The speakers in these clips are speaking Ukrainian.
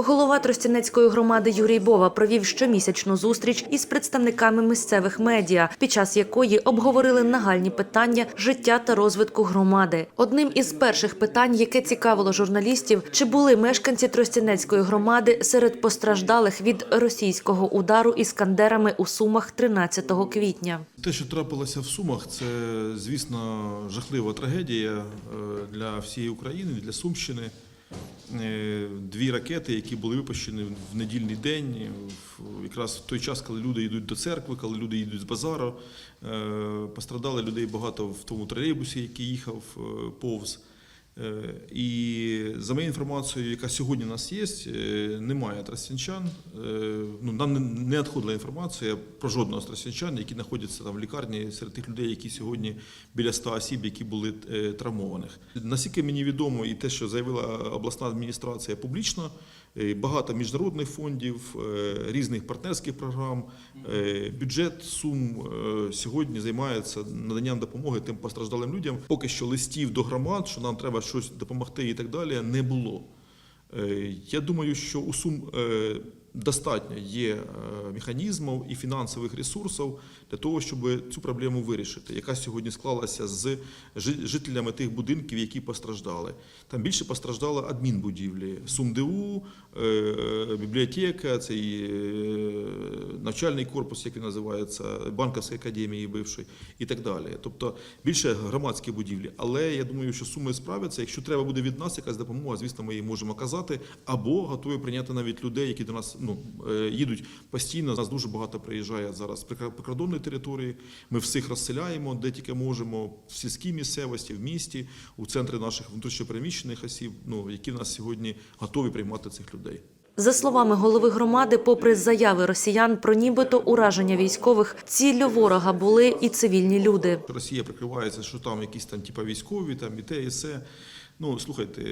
Голова Тростянецької громади Юрій Бова провів щомісячну зустріч із представниками місцевих медіа, під час якої обговорили нагальні питання життя та розвитку громади. Одним із перших питань, яке цікавило журналістів, чи були мешканці Тростянецької громади серед постраждалих від російського удару іскандерами у Сумах 13 квітня. Те, що трапилося в Сумах, це, звісно, жахлива трагедія е, для всієї України, для Сумщини. Е, Дві ракети, які були випущені в недільний день, в- якраз в той час, коли люди йдуть до церкви, коли люди йдуть з базару. Е, Пострадали людей багато в тому тролейбусі, який їхав е, повз. Е, І за моєю інформацією, яка сьогодні у нас є, е, немає тростянчан. Е, Ну, нам не- надходила інформація про жодного з тростянчан, які знаходяться там в лікарні серед тих людей, які сьогодні біля 100 осіб, які були травмованих. Наскільки мені відомо, і те, що заявила обласна адміністрація публічно, багато міжнародних фондів, е, різних партнерських програм, е, бюджет сум е, сьогодні займається наданням допомоги тим постраждалим людям. Поки що листів до громад, що нам треба щось допомогти і так далі, не було. Е, Я думаю, що у Сум е, достатньо є е, механізмів і фінансових ресурсів для того, щоб цю проблему вирішити, яка сьогодні склалася з жителями тих будинків, які постраждали. Там більше постраждали адмінбудівлі, СумДУ, е, е, бібліотека, цей навчальний корпус, як він називається, банківської академії бившої і так далі. Тобто більше громадські будівлі. Але я думаю, що суми справляться. Якщо треба буде від нас якась допомога, звісно, ми її можемо казати, або готові прийняти навіть людей, які до нас ну е, їдуть постійно. Нас дуже багато приїжджає зараз прикордонної території. Ми всіх розселяємо, де тільки можемо, в сільській місцевості, в місті, у центри наших внутрішньопереміщених осіб, ну які в нас сьогодні готові приймати цих людей. За словами голови громади, попри заяви росіян про нібито ураження військових, ціллю ворога були і цивільні люди. Росія прикривається, що там якісь там типа військові, там і те, і все. Ну слухайте,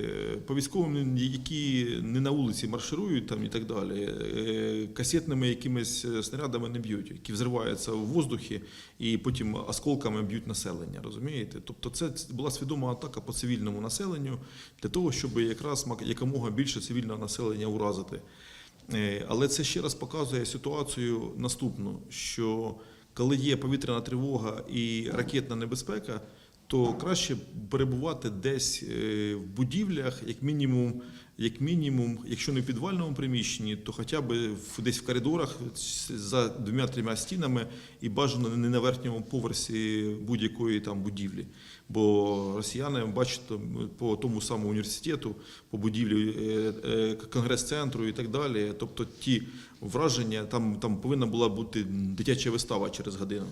по військовим, які не на вулиці марширують там і так далі, е, касетними якимись е, снарядами не б'ють, які взриваються в воздухі і потім осколками б'ють населення. Розумієте? Тобто, це була свідома атака по цивільному населенню для того, щоб якраз якомога більше цивільного населення уразити. Е, Але це ще раз показує ситуацію наступну: що коли є повітряна тривога і ракетна небезпека, то краще перебувати десь е, в будівлях, як мінімум, як мінімум, якщо не в підвальному приміщенні, то хоча б десь в коридорах за двома-трьома стінами і бажано не на верхньому поверсі будь-якої там будівлі. Бо росіяни бачите по тому самому університету, по будівлі е, е, конгрес-центру і так далі. Тобто ті враження, там, там повинна була бути дитяча вистава через годину.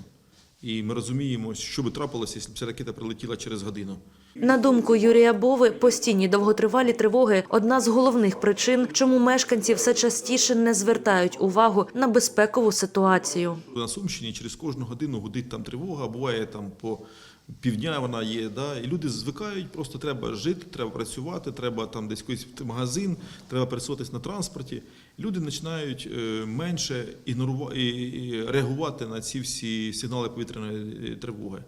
І ми розуміємо, що би трапилося, якщо б ця ракета прилетіла через годину. На думку Юрія Бови, постійні довготривалі тривоги одна з головних причин, чому мешканці все частіше не звертають увагу на безпекову ситуацію. На Сумщині через кожну годину гудить там тривога, буває там по півдня вона є. Да? І люди звикають, просто треба жити, треба працювати, треба там десь якийсь магазин, треба пересуватись на транспорті. Люди починають е, менше ігнорувати і реагувати на ці всі сигнали повітряної е, тривоги.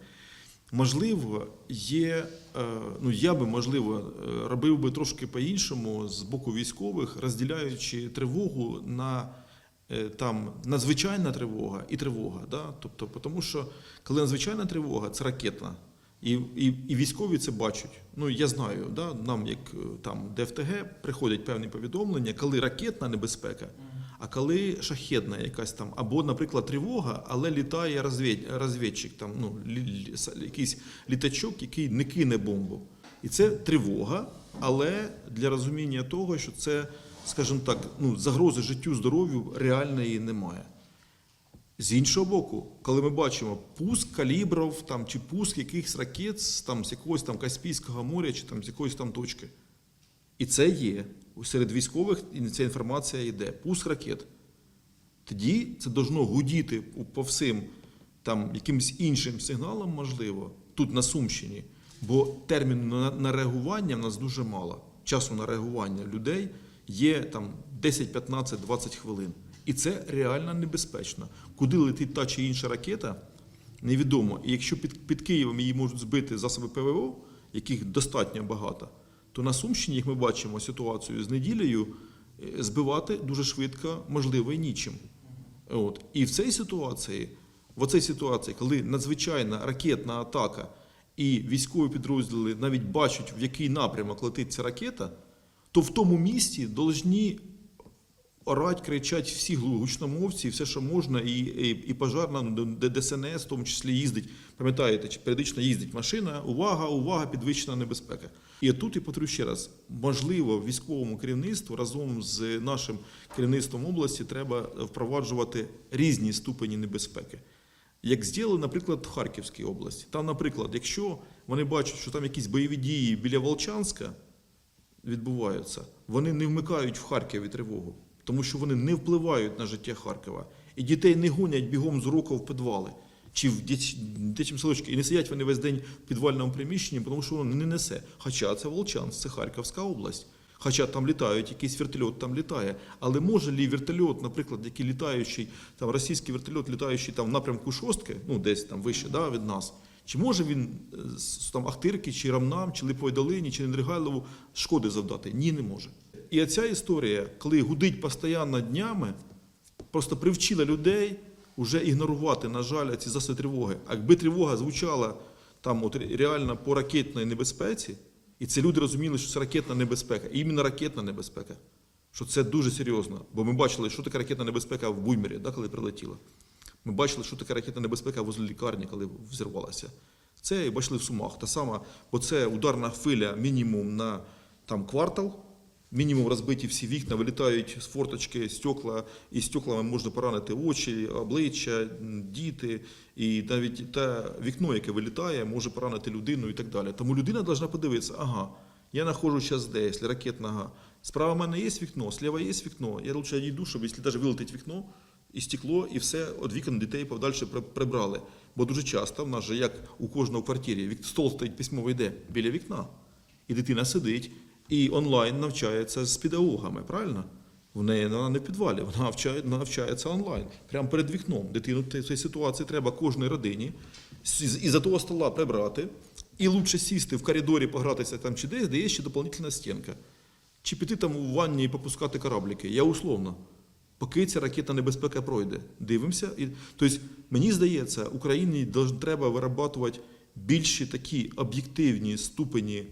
Можливо, є, е, ну я би можливо е, робив би трошки по-іншому з боку військових, розділяючи тривогу на е, там надзвичайна тривога і тривога. Да? Тобто, тому що коли надзвичайна тривога, це ракетна. І, і, і військові це бачать. Ну я знаю, да, нам, як там ДФТГ, приходять певні повідомлення, коли ракетна небезпека, а коли шахедна якась там, або, наприклад, тривога, але літає розвідчик, там, ну, якийсь літачок, який не кине бомбу. І це тривога, але для розуміння того, що це, скажімо так, ну, загрози життю, здоров'ю реальної немає. З іншого боку, коли ми бачимо пуск калібрів там, чи пуск якихось ракет там, з якогось там Каспійського моря чи там, з якоїсь там точки. І це є. Серед військових ця інформація йде. Пуск ракет. Тоді це должно гудіти по всім там, якимось іншим сигналам, можливо, тут на Сумщині. Бо терміну на, на реагування в нас дуже мало. Часу на реагування людей є там 10, 15, 20 хвилин. І це реально небезпечно. Куди летить та чи інша ракета, невідомо. І якщо під, під Києвом її можуть збити засоби ПВО, яких достатньо багато, то на Сумщині, як ми бачимо ситуацію з неділею, е, збивати дуже швидко, можливо, і нічим. От. І в цій ситуації, в цій ситуації, коли надзвичайна ракетна атака і військові підрозділи навіть бачать, в який напрямок летить ця ракета, то в тому місці должні орать, кричать всі гучномовці, все, що можна, і, і, і пожарна, ну, ДСНС, в тому числі їздить. Пам'ятаєте, чи періодично їздить машина, увага, увага, підвищена небезпека. І тут я повторю ще раз: можливо, військовому керівництву разом з нашим керівництвом області треба впроваджувати різні ступені небезпеки. Як зробили, наприклад, в Харківській області. Там, наприклад, якщо вони бачать, що там якісь бойові дії біля Волчанська, відбуваються, вони не вмикають в Харкові тривогу, тому що вони не впливають на життя Харкова. І дітей не гонять бігом з уроку в підвали чи в дитячому садочку. І не сидять вони весь день в підвальному приміщенні, тому що воно не несе. Хоча це Волчанськ, це Харківська область. Хоча там літають, якийсь вертольот там літає. Але може лі вертольот, наприклад, який літаючий, там російський вертольот, літаючий там в напрямку шостки, ну десь там вище да, від нас, чи може він е, там Ахтирки, чи Рамнам, чи Липовій Долині, чи Недригайлову шкоди завдати? Ні, не може. І оця історія, коли гудить постійно днями, просто привчила людей вже ігнорувати, на жаль, ці засоби тривоги. А якби тривога звучала там от реально по ракетній небезпеці, і ці люди розуміли, що це ракетна небезпека, і іменно ракетна небезпека, що це дуже серйозно. Бо ми бачили, що таке ракетна небезпека в Буймері, да, коли прилетіла. Ми бачили, що таке ракетна небезпека возле лікарні, коли взірвалася. Це і бачили в Сумах. Та сама, бо це ударна хвиля мінімум на там, квартал, мінімум розбиті всі вікна, вилітають з форточки, стекла, і стеклами можна поранити очі, обличчя, діти, і навіть те вікно, яке вилітає, може поранити людину і так далі. Тому людина повинна подивитися, ага, я зараз де, якщо ракетна, ага. Справа в мене є вікно, слева є вікно. Я лучше йду, щоб якщо навіть вилетить вікно, і стекло, і все від вікон дітей подальше при- прибрали. Бо дуже часто в нас же, як у кожного квартирі, стол стоїть письмовий де біля вікна. І дитина сидить і онлайн навчається з педагогами, правильно? В неї вона не в підвалі, вона навчає, навчається онлайн, прямо перед вікном. Дитину в цій ситуації треба кожній родині із-за того стола прибрати, і лучше сісти в коридорі, погратися там чи десь, де є ще доповнительна стінка. Чи піти там у ванні і попускати корабліки. Я условно. Поки ця ракетна небезпека пройде. Дивимося. І, тобто, мені здається, Україні треба вирабатувати більші такі об'єктивні ступені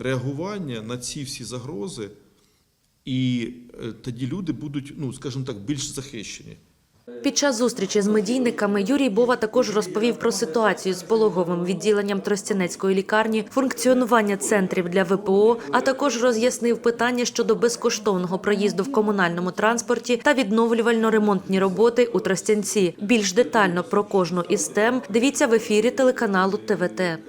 реагування на ці всі загрози, і е, тоді люди будуть, ну, скажімо так, більш захищені. Під час зустрічі з медійниками Юрій Бова також розповів про ситуацію з пологовим відділенням Тростянецької лікарні, функціонування центрів для ВПО, а також роз'яснив питання щодо безкоштовного проїзду в комунальному транспорті та відновлювально-ремонтні роботи у Тростянці. Більш детально про кожну із тем дивіться в ефірі телеканалу ТВТ.